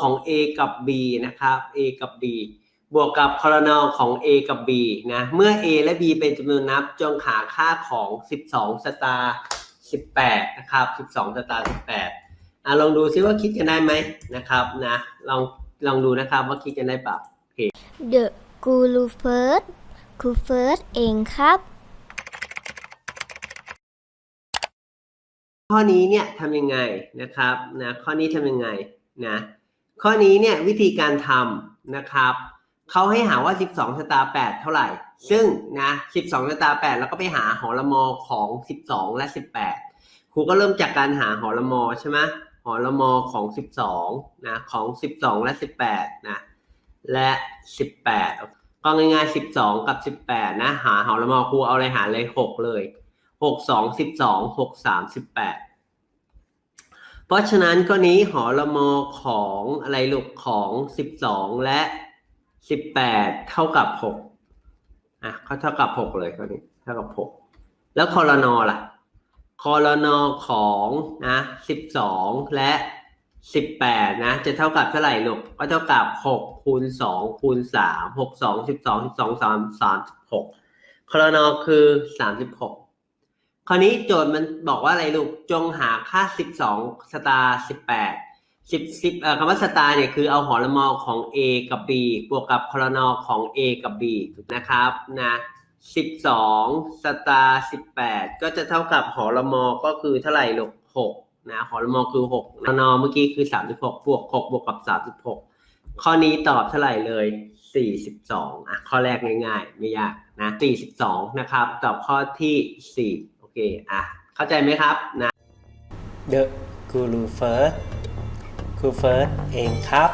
ของ A กับ B นะครับ A กับ B บวกกับคอรนอของ A กับ B นะ เมื่อ A และ B เป็นจำนวนนับจงหาค่าของ 12 สตาร์18 นะครับ 12 สตาร์18อะลองดูซิว่าคิดกันได้ไหมนะครับนะลองลองดูนะครับว่าคิดกันได้เปล่า The กูรูเฟิร์สครูเฟิร์สเองครับ ข้อนี้เนี่ยทำยังไงนะครับนะข้อนี้ทำยังไงนะ ข้อนี้เนี่ยวิธีการทำนะครับเขาให้หาว่า 12ชะตา 8 เท่าไหร่ ซึ่งนะ 12ชะตา 8 แล้วก็ไปหาหอละมอของ 12 และ 18 ครูก็เริ่มจากการหาหอละมอใช่ไหมหอละมอของ 12นะของ 12 และ 18นะและ 18 ก็ง่ายๆ 12 กับ 18 นะ หาหอละมอครูเอาอะไรหาเลย 6 เลย 6 2 12 6 3 18 เพราะฉะนั้นข้อนี้หอละมอของอะไรลูกของสิบสองและสิบแปดเท่ากับหกอะเขาเท่ากับหกเลยข้อนี้เท่ากับหกแล้วคอรนอล่ะคอรนอของนะสิบสองและสิบแปดนะ จะเท่ากับเท่าไหร่ลูกก็เท่ากับหกคูณสองคูณสามหกสองสิบสองสิบสองสามสามสิบหกคอรนอคือสามสิบหก คราวนี้โจทย์มันบอกว่าอะไรลูก จงหาค่า 12 สตาร์ 18 10 10เอ่อคำว่าสตาร์เนี่ยคือเอาหอละมอของ A กับ B บวกกับคอนอของ A กับ B นะครับนะ12 สตาร์ 18 ก็จะเท่ากับหอละมอก็คือเท่าไหร่ลูก6นะหอละมอคือ6คอนอเมื่อกี้คือ 36 บวก 6 บวกกับ 36 ข้อนี้ตอบเท่าไหร่เลย 42อะข้อแรกง่ายๆ ไม่ยากนะ 42 นะครับ ตอบข้อที่ 4 เคอะเข้าใจไหมครับนะ The Guru First ครูเฟิร์สเองครับ